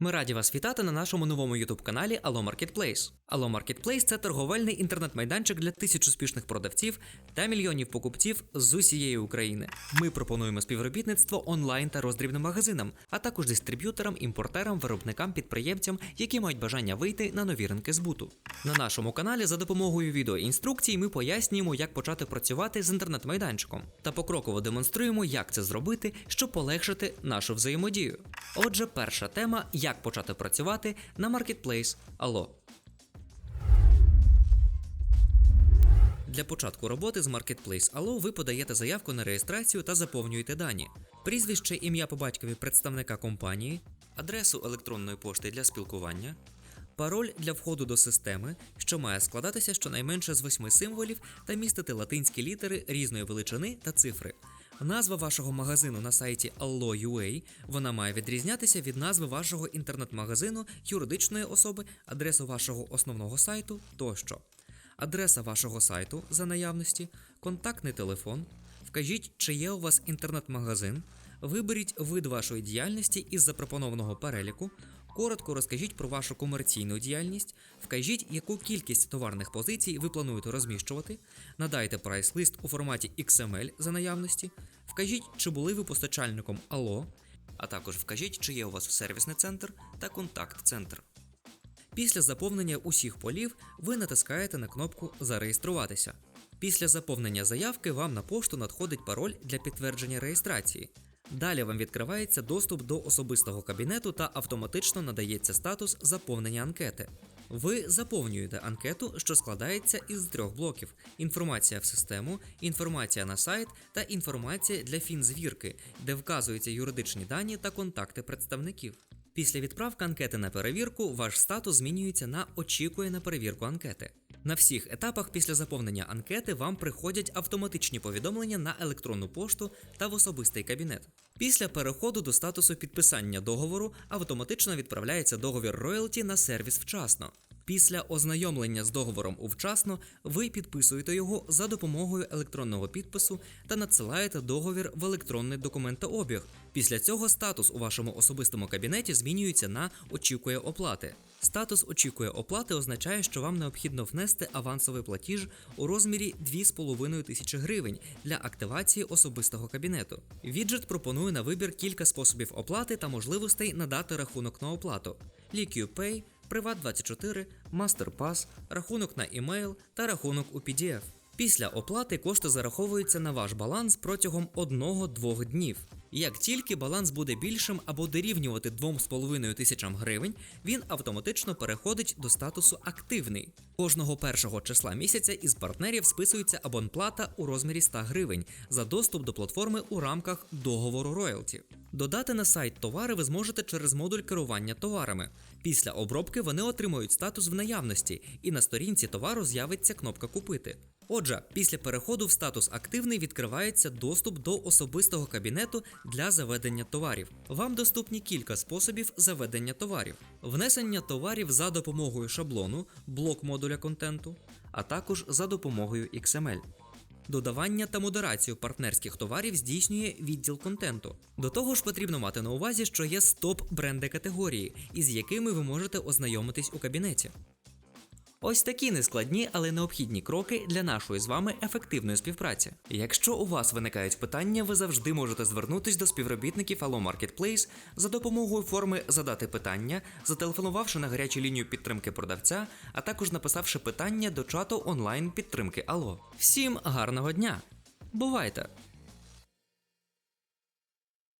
Ми раді вас вітати на нашому новому youtube каналі Allo Marketplace. Allo Marketplace – це торговельний інтернет-майданчик для тисяч успішних продавців та мільйонів покупців з усієї України. Ми пропонуємо співробітництво онлайн та роздрібним магазинам, а також дистриб'юторам, імпортерам, виробникам, підприємцям, які мають бажання вийти на нові ринки збуту. На нашому каналі за допомогою відеоінструкцій ми пояснюємо, як почати працювати з інтернет-майданчиком та покроково демонструємо, як це зробити, щоб полегшити нашу взаємодію. Отже, перша тема як почати працювати на Marketplace Allo. Для початку роботи з Marketplace Allo ви подаєте заявку на реєстрацію та заповнюєте дані: прізвище, ім'я по батькові представника компанії, адресу електронної пошти для спілкування, пароль для входу до системи, що має складатися щонайменше з восьми символів та містити латинські літери різної величини та цифри. Назва вашого магазину на сайті Allo.ua, вона має відрізнятися від назви вашого інтернет-магазину, юридичної особи, адресу вашого основного сайту тощо. Адреса вашого сайту за наявності, контактний телефон, вкажіть, чи є у вас інтернет-магазин, виберіть вид вашої діяльності із запропонованого переліку, коротко розкажіть про вашу комерційну діяльність, вкажіть, яку кількість товарних позицій ви плануєте розміщувати, надайте прайс-лист у форматі XML за наявності, вкажіть, чи були ви постачальником Allo, а також вкажіть, чи є у вас сервісний центр та контакт-центр. Після заповнення усіх полів ви натискаєте на кнопку Зареєструватися. Після заповнення заявки вам на пошту надходить пароль для підтвердження реєстрації. Далі вам відкривається доступ до особистого кабінету та автоматично надається статус заповнення анкети. Ви заповнюєте анкету, що складається із трьох блоків: інформація в систему, інформація на сайт та інформація для фінзвірки, де вказуються юридичні дані та контакти представників. Після відправки анкети на перевірку ваш статус змінюється на очікує на перевірку анкети. На всіх етапах після заповнення анкети вам приходять автоматичні повідомлення на електронну пошту та в особистий кабінет. Після переходу до статусу підписання договору автоматично відправляється договір роялті на сервіс вчасно. Після ознайомлення з договором увчасно ви підписуєте його за допомогою електронного підпису та надсилаєте договір в електронний документообіг. Після цього статус у вашому особистому кабінеті змінюється на очікує оплати. Статус очікує оплати означає, що вам необхідно внести авансовий платіж у розмірі 2,5 тисячі гривень для активації особистого кабінету. Віджет пропонує на вибір кілька способів оплати та можливостей надати рахунок на оплату: LiquidPay, Privat24, MasterPass, рахунок на імейл та рахунок у PDF. Після оплати кошти зараховуються на ваш баланс протягом 1-2 днів. Як тільки баланс буде більшим або дорівнювати 2,5 тисячам гривень, він автоматично переходить до статусу активний. Кожного першого числа місяця із партнерів списується абонплата у розмірі 100 гривень за доступ до платформи у рамках договору роялті. Додати на сайт товари ви зможете через модуль керування товарами. Після обробки вони отримують статус в наявності, і на сторінці товару з'явиться кнопка Купити. Отже, після переходу в статус активний відкривається доступ до особистого кабінету для заведення товарів. Вам доступні кілька способів заведення товарів: внесення товарів за допомогою шаблону, блок модуля контенту, а також за допомогою XML. Додавання та модерацію партнерських товарів здійснює відділ контенту. До того ж, потрібно мати на увазі, що є стоп бренди категорії, із якими ви можете ознайомитись у кабінеті. Ось такі нескладні, але необхідні кроки для нашої з вами ефективної співпраці. Якщо у вас виникають питання, ви завжди можете звернутись до співробітників Allo Marketplace за допомогою форми Задати питання, зателефонувавши на гарячу лінію підтримки продавця, а також написавши питання до чату онлайн підтримки Allo. Всім гарного дня! Бувайте!